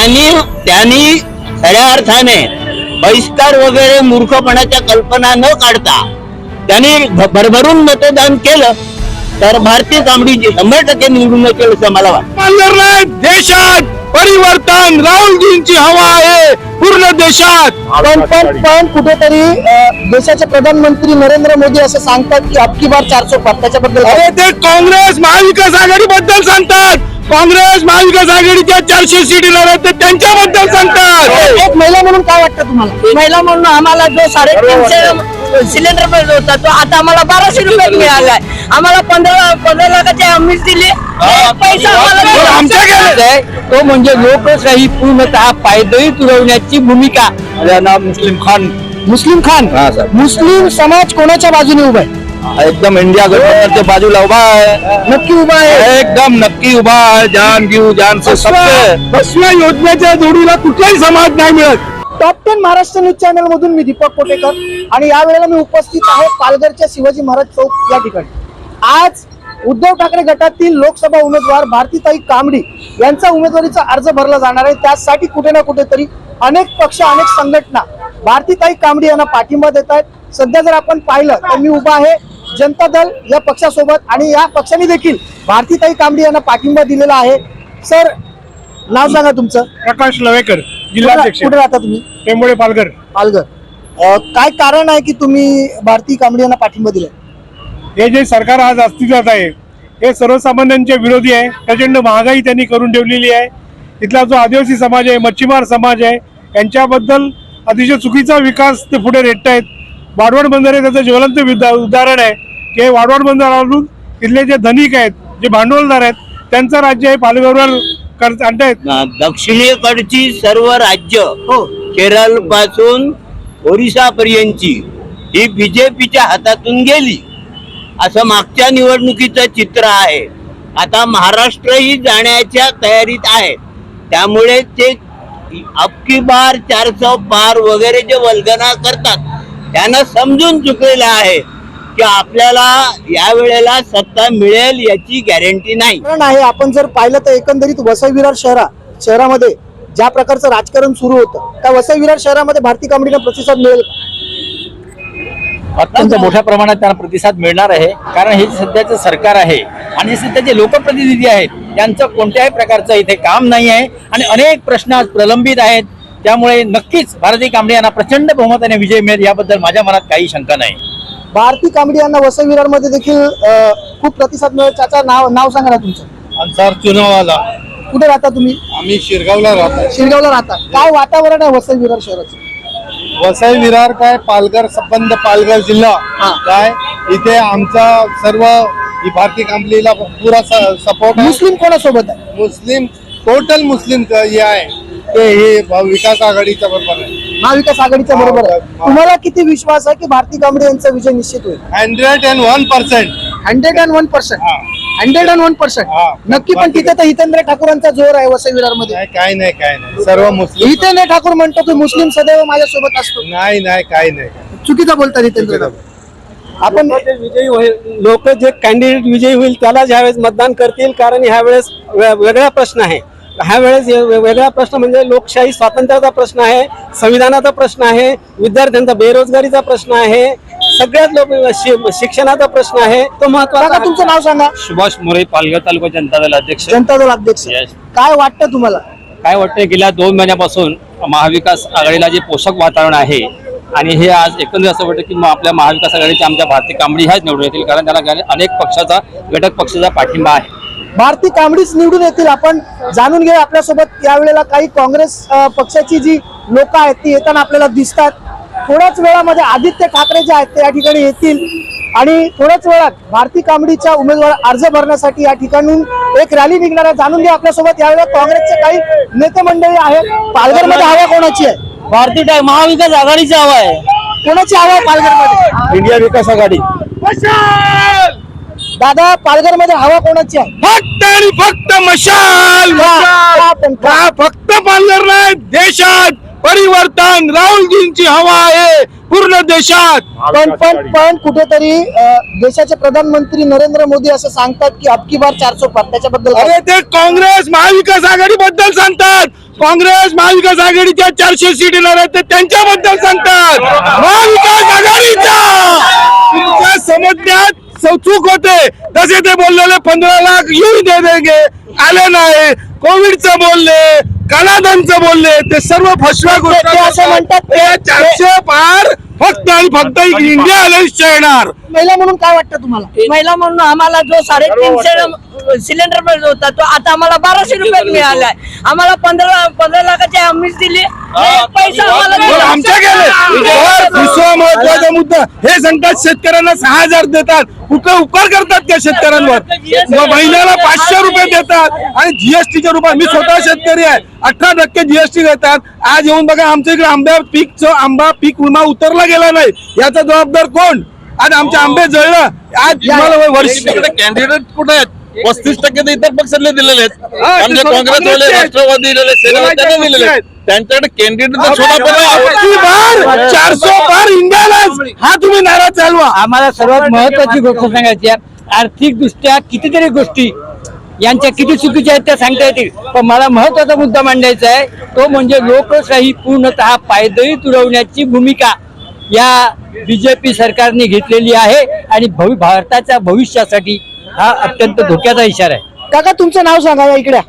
आणि त्यांनी खऱ्या अर्थाने बहिष्कार वगैरे मूर्खपणाच्या कल्पना न काढता त्यांनी भरभरून मतदान केलं. तर भारतीय कांबडी शंभर टक्के निवडून येतील असं मला वाटतं. देशात परिवर्तन राहुलजींची हवा आहे पूर्ण देशात. पण पण पण कुठेतरी देशाचे प्रधानमंत्री नरेंद्र मोदी असं सांगतात की अबकी बार चारशे पाच त्याच्याबद्दल अरे ते काँग्रेस महाविकास आघाडी बद्दल सांगतात. काँग्रेस महाविकास आघाडीच्या चारशे सीटी लढत ते त्यांच्याबद्दल सांगतात. एक महिला म्हणून काय वाटतं तुम्हाला? महिला म्हणून आम्हाला जो साडेतीनशे सिलेंडर पाहिजे होता तो आता आम्हाला बाराशे रुपयात मिळालाय. आम्हाला पंधरा पंधरा लाखाची आम्हीच दिली. पैसा आम्हाला आमच्या गेलं तो म्हणजे लोकशाही पूर्णतः पायदळी तुरवण्याची भूमिका. मुस्लिम खान. मुस्लिम खान? हा, सर. मुस्लिम समाज कोणाच्या बाजूने उभा आहे? एकदम इंडिया गठबंधनच्या बाजूला उभा आहे. नक्की उभा आहे. एकदम नक्की उभा आहे. जान घेऊ जान से सबसे. बसव्या योजनेच्या जोडीला कुठलाही समाज नाही मिळत. Top ten Maharashtra news channel मधून मी दीपक कोटेकर आणि या वेळेला मी उपस्थित आहे पालघरच्या शिवाजी महाराज चौक या ठिकाणी. आज उद्धव ठाकरे गटातील लोकसभा उमेदवार भारतीताई कांबडी यांचा उमेदवारीचा अर्ज भरला जाणार आहे. त्यासाठी कुठे ना कुठेतरी अनेक पक्ष अनेक संघटना भारतीताई कांबडी यांना पाठिंबा देत आहेत. सध्या जर आपण पाहिलं तर मी उभा आहे जनता दल या पक्षासोबत आणि या पक्षाने देखील भारतीताई कांबडी यांना पाठिंबा दिलेला आहे. सर नाव सांगा तुमचं. प्रकाश लवेकर कुठे कुठे राहता तुम्ही? टेंबोळे पालघर. पालघर. काय कारण आहे की तुम्ही भारतीय कांबडी यांना पाठिंबा दिलाय? हे जे सरकार आज अस्तित्वात आहे हे सर्वसामान्यांच्या विरोधी आहे. प्रचंड महागाई त्यांनी करून ठेवलेली आहे. तिथला जो आदिवासी समाज आहे मच्छीमार समाज आहे यांच्याबद्दल अतिशय चुकीचा विकास ते पुढे रेटत आहेत वाढवण बंदर हे त्याचं ज्वलंत उदाहरण आहे. की हे वाढवण बंदरावरून तिथले जे धनिक आहेत जे भांडवलदार आहेत त्यांचं राज्य हे पालघरवर आणतायत. दक्षिणेकडची सर्व राज्य हो. केरळपासून ओरिसा पर्यंतची ही बीजेपीच्या हातातून गेली. असं मागच्या निवडणुकीचं चित्र आहे. आता महाराष्ट्रही जाण्याच्या तयारीत आहे. त्यामुळे ते अबकी बार चार सौ पार वगैरे जे वल्गना करतात त्यांना समजून चुकलेलं आहे की आपल्याला या वेळेला सत्ता मिळेल याची गॅरंटी नाही. कारण आहे आपण जर पाहिलं तर एकंदरीत वसई विरार शहरा शहरामध्ये ज्या प्रकारचं राजकारण सुरू होतं त्या वसई विरार शहरामध्ये भारतीय कांबडीला प्रतिसाद मिळेल अत्यंत मोठ्या प्रमाणात त्यांना प्रतिसाद मिळणार आहे. कारण हे सध्याचं सरकार आहे आणि जे सध्याचे लोकप्रतिनिधी आहेत त्यांचं कोणत्याही प्रकारचं इथे काम नाही आहे आणि अनेक प्रश्न आज प्रलंबित आहेत. त्यामुळे नक्कीच भारतीय कांबळे यांना प्रचंड बहुमताने विजय मिळेल याबद्दल माझ्या मनात काही शंका नाही. भारतीय कांबडी यांना वसई विरारमध्ये देखील खूप प्रतिसाद मिळेल. त्याचं नाव नाव सांगा ना तुमचं. अन्सार चुनावाला. कुठे राहता तुम्ही? आम्ही शिरगावला राहतो. शिरगावला राहता. काय वातावरण आहे वसई विरार शहराचं? वसई विरार काय पालघर संबंध पालघर जिल्हा. हा. काय? इथे आमचा सर्व ही भारतीय कंपनीला पुरा सपोर्ट मुस्लिम कोणासोबत आहे? मुस्लिम टोटल मुस्लिम हे आहे. ते हे विकास आघाडीच्या बरोबर आहे. महाविकास आघाडीच्या बरोबर आहे. तुम्हाला किती विश्वास आहे की भारतीय कांबडी यांचा विजय निश्चित होईल? Hundred and one percent hundred and one percent हा. Hundred and one percent. हा. नक्की पण तिथे तर हितेंद्र ठाकूरांचा जोर आहे वसई विरारमध्ये. नाही काय नाही काय नाही. सर्व मुस्लिम. हितेंद्र ठाकूर म्हणतो की मुस्लिम सदैव माझ्यासोबत असतो. नाही नाही काय नाही. चुकीचं बोलतात हितेंद्र ठाकूर. आपण विजयी होईल लोक जे कॅन्डिडेट विजयी होईल त्याला ह्यावेळेस मतदान करतील कारण ह्यावेळेस वेगळा प्रश्न आहे. ह्या वेळेस वेगळा प्रश्न म्हणजे लोकशाही स्वातंत्र्याचा प्रश्न आहे संविधानाचा प्रश्न आहे विद्यार्थ्यांचा बेरोजगारीचा प्रश्न आहे सगळ्यात लोक शिक्षणाचा प्रश्न आहे. तो महत्त्वाचा तुमचं नाव सांगा. सुभाष मोरे पालघर तालुका जनता दल अध्यक्ष. जनता दल अध्यक्ष. Yes. काय वाटतं तुम्हाला? काय वाटतं गेल्या दोन महिन्यापासून महाविकास आघाडीला जे पोषक वातावरण आहे आणि हे आज एकंदरीत असं वाटतं की म- आपल्या महाविकास आघाडीच्या आमच्या भारतीय कांबडी ह्याच निवडून येतील कारण त्याला अनेक पक्षाचा घटक पक्षाचा पाठिंबा आहे. भारतीय कांबडीच निवडून येतील. आपण जाणून घेऊ आपल्यासोबत यावेळेला काही काँग्रेस अ, पक्षाची जी लोक आहेत ती येताना आपल्याला दिसतात. थोड्याच वेळामध्ये आदित्य ठाकरे जे आहेत ते या ठिकाणी येतील. आणि थोड्याच वेळात भारतीय कांबडीच्या उमेदवार अर्ज भरण्यासाठी या ठिकाणून एक रॅली निघणार आहे. जाणून घ्या आपल्यासोबत. यावेळेला काँग्रेसचे काही नेते मंडळी आहेत. पालघरमध्ये हवा कोणाची आहे? भारतीय महाविकास आघाडीचा हवा आहे. कोणाची हवा आहे पालघरमध्ये? इंडिया विकास आघाडी. दादा पालघरमध्ये हवा कोणाची आहे? फक्त आणि फक्त मशाल! का- का पण का? का फक्त पालघर नाही देशात! परिवर्तन राहुलजींची हवा आहे पूर्ण देशात. पण पण पण कुठेतरी अ, देशाचे प्रधानमंत्री नरेंद्र मोदी असं सांगतात की अबकी बार चारशे पार. त्याच्याबद्दल काय? अरे ते काँग्रेस महाविकास आघाडी बद्दल सांगतात. काँग्रेस महाविकास आघाडीच्या चारशे सीट येणार आहेत ते त्यांच्याबद्दल सांगतात. महाविकास आघाडीचा! तुमच्या समजण्यात स- चूक होते. तसे ते बोललेले पंधरा लाख येऊन दे देंगे. आले नाही. कोविडचं बोलले. कलादांचं बोलले ते सर्व फसव्या गोष्टी असं म्हणतात ते चारशे पार फक्त आणि फक्त इंडिया अलायन्सच्या येणार. महिला म्हणून काय वाटतं तुम्हाला? महिला म्हणून आम्हाला जो साडेतीनशे सिलेंडर मिळत होता तो आता आम्हाला बाराशे रुपयात मिळालाय. आम्हाला पंधरा पंधरा लाखाची आम्हीच दिली. आमच्या गेले. दुसरा महत्त्वाचा मुद्दा हे सांगतात शेतकऱ्यांना सहा हजार देतात. कुठे उपकार करतात का शेतकऱ्यांवर. महिन्याला पाचशे रुपये देतात. आणि जीएसटीच्या रूपात मी स्वतः शेतकरी आहे. अठरा टक्के जीएसटी देतात. आज येऊन बघा आमच्या इकडे आंब्या पीकचं आंबा पीक विमा उतरला गेला नाही. याचा जबाबदार कोण? आज आमचे आंबे जळलं. आज तुम्हाला वर्ष कॅन्डिडेट कुठे आहेत? पस्तीस टक्के तर इतर पक्षातले दिलेले आहेत. हा, काँग्रेसवाले आहेत. राष्ट्रवादी दिलेले सेना दिलेले आहेत. त्यांच्याकडे कॅन्डिडेट चारशे हा तुम्ही नारा चालवा आम्हाला सर्वात महत्वाची गोष्ट सांगायची आहे. आर्थिक दृष्ट्या कितीतरी गोष्टी यांच्या किती चुकीच्या आहेत त्या सांगता येतील. पण मला महत्त्वाचा मुद्दा मांडायचा आहे. तो म्हणजे लोकशाही पूर्णतः पायदळी तुरवण्याची भूमिका या बीजेपी सरकारने घेतलेली आहे. आणि भवि भारताच्या भविष्यासाठी हा अत्यंत धोक्याचा इशारा आहे. काका तुमचं नाव सांगा या इकडे.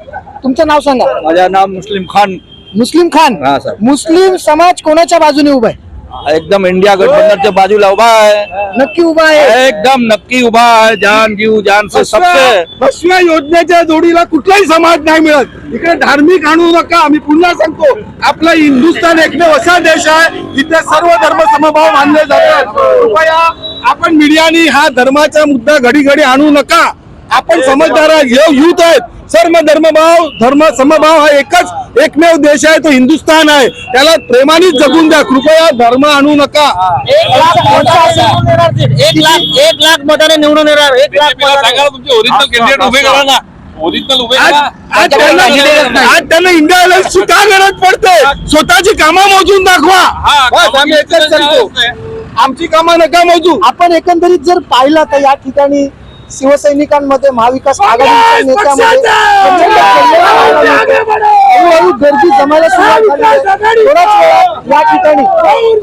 तुमचं नाव सांगा. माझं नाव मुस्लिम खान. मुस्लिम खान हा, सर. मुस्लिम समाज कोणाच्या बाजूने उभा आहे? एकदम इंडिया गठबंधनच्या बाजूला उभा आहे. नक्की उभा आहे. एकदम नक्की उभा आहे. जान जीव जान से सबसे. योजनेच्या जोडीला कुठलाही समाज नाही मिळत. इकडे धार्मिक आणू नका आम्ही पुन्हा सांगतो आपला हिंदुस्थान एकमेव असा देश आहे जिथे सर्व धर्म समभाव मानले जातात. कृपया आपण मीडियानी हा धर्माचा मुद्दा घडी घडी आणू नका. आपण समजदार आहे हे युथ आहेत. सर्व धर्मभाव धर्म समभाव हा एकच एकमेव देश आहे तो हिंदुस्थान आहे. त्याला प्रेमानेच जगून द्या. कृपया धर्म आणू नका. एक लाख एक लाख एक लाख मताने निवडून येणार. एक लाख मताने. तुमचे ओरिजिनल कॅन्डिडेट उभे करा ना. ओरिजिनल उभे आज करा. आज त्यांना आज त्यांना इंडिया अलायन्सची का गरज पडते. स्वतःची कामं मोजून दाखवा. हा, बस आम्ही एकच सांगतो. आमची कामं नका मोजू. आपण एकंदरीत जर पाहिलं तर या ठिकाणी शिवसैनिकांमध्ये महाविकास आघाडीच्या नेत्यामध्ये. हळूहळू गर्दी जमायला सुरुवात झाली आहे. थोड्याच वेळात या ठिकाणी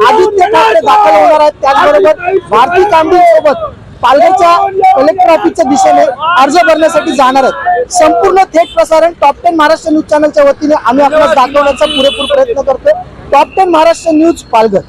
आदित्य ठाकरे दाखल होणार आहेत. त्याचबरोबर भारती कांबळे सोबत पालघरच्या कलेक्टर ऑफिसच्या दिशेने अर्ज भरण्यासाठी जाणार आहेत. संपूर्ण थेट प्रसारण टॉप टेन महाराष्ट्र न्यूज चॅनलच्या वतीने आम्ही आपल्याला दाखवण्याचा पुरेपूर प्रयत्न करतो top ten Maharashtra news Palghar.